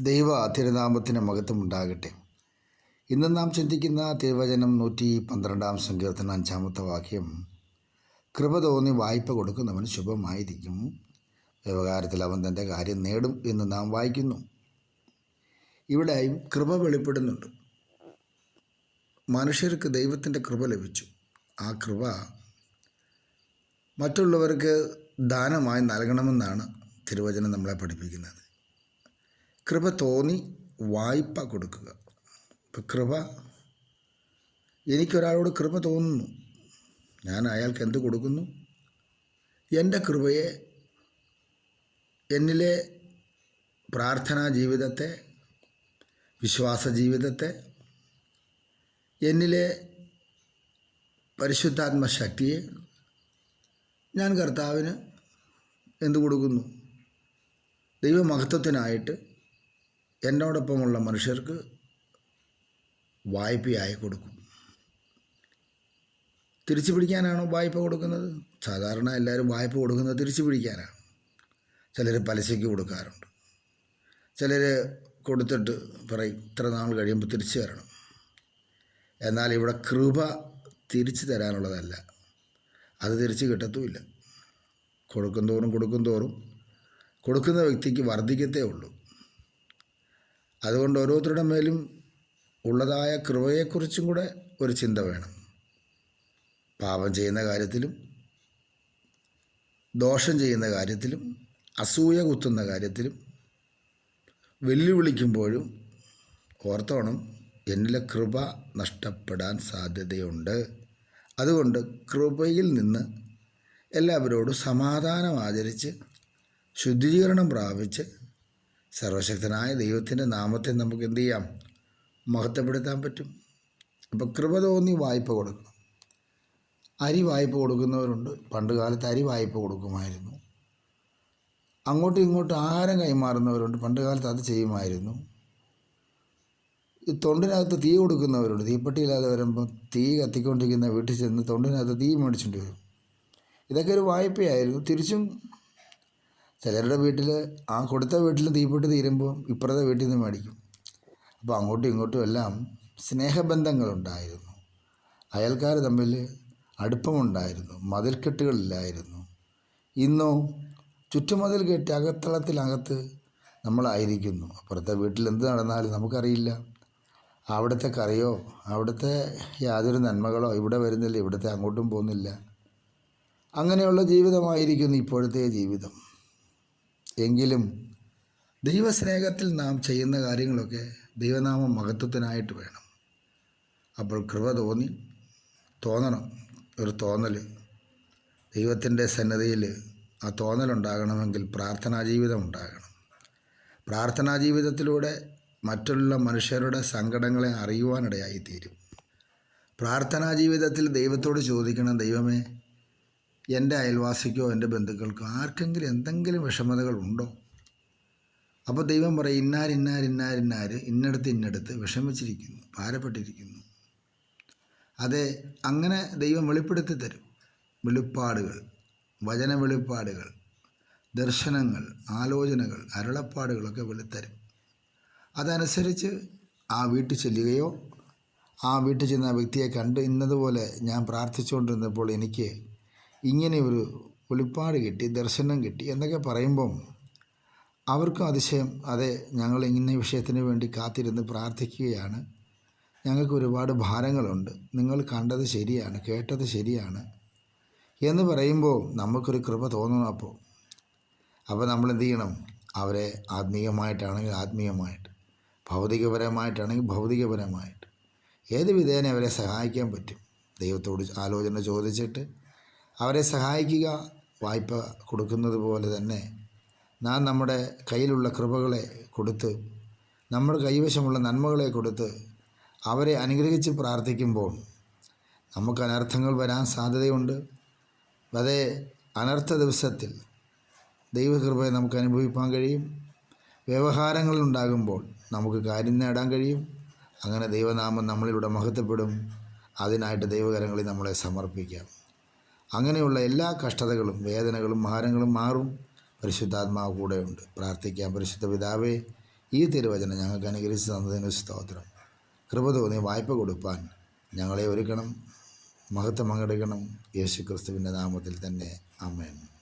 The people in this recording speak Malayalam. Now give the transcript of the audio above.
ദൈവ തിരുനാമത്തിന് മഹത്വമുണ്ടാകട്ടെ ഇന്ന് നാം ചിന്തിക്കുന്ന തിരുവചനം നൂറ്റി പന്ത്രണ്ടാം സങ്കീർത്തന അഞ്ചാമത്തെ വാക്യം കൃപ തോന്നി വായ്പ കൊടുക്കുന്നവൻ ശുഭമായിരിക്കും. വ്യവഹാരത്തിൽ അവൻ തന്റെ കാര്യം നേടും എന്ന് നാം വായിക്കുന്നു. ഇവിടെയും കൃപ വെളിപ്പെടുന്നുണ്ട്. മനുഷ്യർക്ക് ദൈവത്തിന്റെ കൃപ ലഭിച്ചു. ആ കൃപ മറ്റുള്ളവർക്ക് ദാനമായി നൽകണമെന്നാണ് തിരുവചനം നമ്മളെ പഠിപ്പിക്കുന്നത്. കൃപ തോന്നി വായ്പ കൊടുക്കുക. ഇപ്പം കൃപ എനിക്കൊരാളോട് കൃപ തോന്നുന്നു. ഞാൻ അയാൾക്ക് എന്ത് കൊടുക്കുന്നു? എന്റെ കൃപയെ എന്നിലെ പ്രാർത്ഥനാ ജീവിതത്തെ വിശ്വാസ ജീവിതത്തെ എന്നിലെ പരിശുദ്ധാത്മ ശക്തിയെ ഞാൻ കർത്താവിന് എന്തു കൊടുക്കുന്നു? ദൈവമഹത്വത്തിനായിട്ട് എന്നോടൊപ്പമുള്ള മനുഷ്യർക്ക് വായ്പയായി കൊടുക്കും. തിരിച്ചു പിടിക്കാനാണോ വായ്പ കൊടുക്കുന്നത്? സാധാരണ എല്ലാവരും വായ്പ കൊടുക്കുന്നത് തിരിച്ചു പിടിക്കാനാണ്. ചിലർ പലിശയ്ക്ക് കൊടുക്കാറുണ്ട്. ചിലർ കൊടുത്തിട്ട് പറയും ഇത്ര നാൾ കഴിയുമ്പോൾ തിരിച്ചു തരണം. എന്നാൽ ഇവിടെ കൃപ തിരിച്ചു തരാനുള്ളതല്ല. അത് തിരിച്ച് കിട്ടത്തുമില്ല. കൊടുക്കും തോറും കൊടുക്കും തോറും കൊടുക്കുന്ന വ്യക്തിക്ക് വർദ്ധിക്കത്തേ ഉള്ളൂ. അതുകൊണ്ട് ഓരോരുത്തരുടെ മേലും ഉള്ളതായ കൃപയെക്കുറിച്ചും കൂടെ ഒരു ചിന്ത വേണം. പാപം ചെയ്യുന്ന കാര്യത്തിലും ദോഷം ചെയ്യുന്ന കാര്യത്തിലും അസൂയ കുത്തുന്ന കാര്യത്തിലും വെല്ലുവിളിക്കുമ്പോഴും ഓർത്തോണം എന്നിലെ കൃപ നഷ്ടപ്പെടാൻ സാധ്യതയുണ്ട്. അതുകൊണ്ട് കൃപയിൽ നിന്ന് എല്ലാവരോടും സമാധാനം ആചരിച്ച് ശുദ്ധീകരണം പ്രാപിച്ച് സർവശക്തനായ ദൈവത്തിന്റെ നാമത്തെ നമുക്ക് എന്ത് ചെയ്യാം? മഹത്വപ്പെടുത്താൻ പറ്റും. അപ്പോൾ കൃപ തോന്നി വായ്പ കൊടുക്കണം. അരി വായ്പ കൊടുക്കുന്നവരുണ്ട്. പണ്ട് കാലത്ത് അരി വായ്പ കൊടുക്കുമായിരുന്നു. അങ്ങോട്ടും ഇങ്ങോട്ടും ആഹാരം കൈമാറുന്നവരുണ്ട്. പണ്ട് കാലത്ത് അത് ചെയ്യുമായിരുന്നു. തൊണ്ടിനകത്ത് തീ കൊടുക്കുന്നവരുണ്ട്. തീപ്പെട്ടിയില്ലാതെ വരുമ്പോൾ തീ കത്തിക്കൊണ്ടിരിക്കുന്ന വീട്ടിൽ ചെന്ന് തൊണ്ടിനകത്ത് തീ മേടിച്ചിട്ട് വരും. ഇതൊക്കെ ഒരു വായ്പയായിരുന്നു. തിരിച്ചും ചിലരുടെ വീട്ടിൽ ആ കൊടുത്ത വീട്ടിൽ തീപ്പെട്ടി തീരുമ്പോൾ ഇപ്പുറത്തെ വീട്ടിൽ നിന്ന് മേടിക്കും. അപ്പോൾ അങ്ങോട്ടും ഇങ്ങോട്ടും എല്ലാം സ്നേഹബന്ധങ്ങളുണ്ടായിരുന്നു. അയൽക്കാർ തമ്മിൽ അടുപ്പമുണ്ടായിരുന്നു മതിൽക്കെട്ടുകളില്ലായിരുന്നു. ഇന്നോ ചുറ്റുമതിൽ കെട്ടി അകത്തളത്തിനകത്ത് നമ്മളായിരിക്കുന്നു. അപ്പുറത്തെ വീട്ടിൽ എന്ത് നടന്നാലും നമുക്കറിയില്ല. അവിടുത്തെ കറിയോ അവിടുത്തെ യാതൊരു നന്മകളോ ഇവിടെ വരുന്നില്ല ഇവിടുത്തെ അങ്ങോട്ടും പോകുന്നില്ല. അങ്ങനെയുള്ള ജീവിതമായിരിക്കുന്നു ഇപ്പോഴത്തെ ജീവിതം. എങ്കിലും ദൈവസ്നേഹത്തിൽ നാം ചെയ്യുന്ന കാര്യങ്ങളൊക്കെ ദൈവനാമ മഹത്വത്തിനായിട്ട് വേണം. അപ്പോൾ കൃപ തോന്നി തോന്നണം ഒരു തോന്നൽ. ദൈവത്തിന്റെ സന്നദ്ധയിൽ ആ തോന്നലുണ്ടാകണമെങ്കിൽ പ്രാർത്ഥനാ ജീവിതം ഉണ്ടാകണം. പ്രാർത്ഥനാ ജീവിതത്തിലൂടെ മറ്റുള്ള മനുഷ്യരുടെ സങ്കടങ്ങളെ അറിയുവാനിടയായി തീരും. പ്രാർത്ഥനാ ജീവിതത്തിൽ ദൈവത്തോട് ചോദിക്കണം ദൈവമേ എന്റെ അയൽവാസിക്കോ എന്റെ ബന്ധുക്കൾക്കോ ആർക്കെങ്കിലും എന്തെങ്കിലും വിഷമതകൾ ഉണ്ടോ? അപ്പോൾ ദൈവം പറയും ഇന്നാർ ഇന്നാർ ഇന്നാർ ഇന്നാർ ഇന്നടത്ത് ഇന്നടത്ത് വിഷമിച്ചിരിക്കുന്നു ഭാരപ്പെട്ടിരിക്കുന്നു. അതെ അങ്ങനെ ദൈവം വെളിപ്പെടുത്തി തരും. വെളിപ്പാടുകൾ വചന വെളിപ്പാടുകൾ ദർശനങ്ങൾ ആലോചനകൾ അരുളപ്പാടുകളൊക്കെ വെളിത്തരും. അതനുസരിച്ച് ആ വീട്ടിൽ ചെല്ലുകയോ ആ വീട്ടിൽ ചെന്ന ആ വ്യക്തിയെ കണ്ട് ഇന്നതുപോലെ ഞാൻ പ്രാർത്ഥിച്ചുകൊണ്ടിരുന്നപ്പോൾ എനിക്ക് ഇങ്ങനെ ഒരു വെളിപ്പാട് കിട്ടി ദർശനം കിട്ടി എന്നൊക്കെ പറയുമ്പം അവർക്കും അതിശയം അതെ ഞങ്ങൾ ഇങ്ങനെ വിഷയത്തിന് വേണ്ടി കാത്തിരുന്ന് പ്രാർത്ഥിക്കുകയാണ്. ഞങ്ങൾക്ക് ഒരുപാട് ഭാരങ്ങളുണ്ട്. നിങ്ങൾ കണ്ടത് ശരിയാണ് കേട്ടത് ശരിയാണ് എന്ന് പറയുമ്പോൾ നമുക്കൊരു കൃപ തോന്നണം അപ്പോൾ അപ്പോൾ നമ്മൾ എന്ത് ചെയ്യണം? അവരെ ആത്മീയമായിട്ടാണെങ്കിൽ ആത്മീയമായിട്ട് ഭൗതികപരമായിട്ടാണെങ്കിൽ ഭൗതികപരമായിട്ട്. ഏത് വിധേന അവരെ സഹായിക്കാൻ പറ്റും? ദൈവത്തോട് ആലോചന ചോദിച്ചിട്ട് അവരെ സഹായിക്കുക വായ്പ കൊടുക്കുന്നത് പോലെ തന്നെ നാം നമ്മുടെ കയ്യിലുള്ള കൃപകളെ കൊടുത്ത് നമ്മുടെ കൈവശമുള്ള നന്മകളെ കൊടുത്ത് അവരെ അനുഗ്രഹിച്ച് പ്രാർത്ഥിക്കുമ്പോൾ നമുക്ക് അനർത്ഥങ്ങൾ വരാൻ സാധ്യതയുണ്ട്. അതേ അനർത്ഥ ദിവസത്തിൽ ദൈവകൃപയെ നമുക്ക് അനുഭവിക്കാൻ കഴിയും. വ്യവഹാരങ്ങളുണ്ടാകുമ്പോൾ നമുക്ക് കാര്യം നേടാൻ കഴിയും. അങ്ങനെ ദൈവനാമം നമ്മളിലൂടെ മഹത്വപ്പെടും. അതിനായിട്ട് ദൈവകരങ്ങളിൽ നമ്മളെ സമർപ്പിക്കാം. അങ്ങനെയുള്ള എല്ലാ കഷ്ടതകളും വേദനകളും ഭാരങ്ങളും മാറും. പരിശുദ്ധാത്മാവ് കൂടെയുണ്ട്. പ്രാർത്ഥിക്കാം. പരിശുദ്ധ പിതാവേ ഈ തിരുവചനം ഞങ്ങൾക്ക് അനുകരിച്ച് തന്നതിന് സ്തോത്രം. കൃപ തോന്നി വായ്പ കൊടുപ്പാൻ ഞങ്ങളെ ഒരുക്കണം. മഹത്വം പങ്കെടുക്കണം യേശു ക്രിസ്തുവിന്റെ നാമത്തിൽ തന്നെ. അമ്മേൻ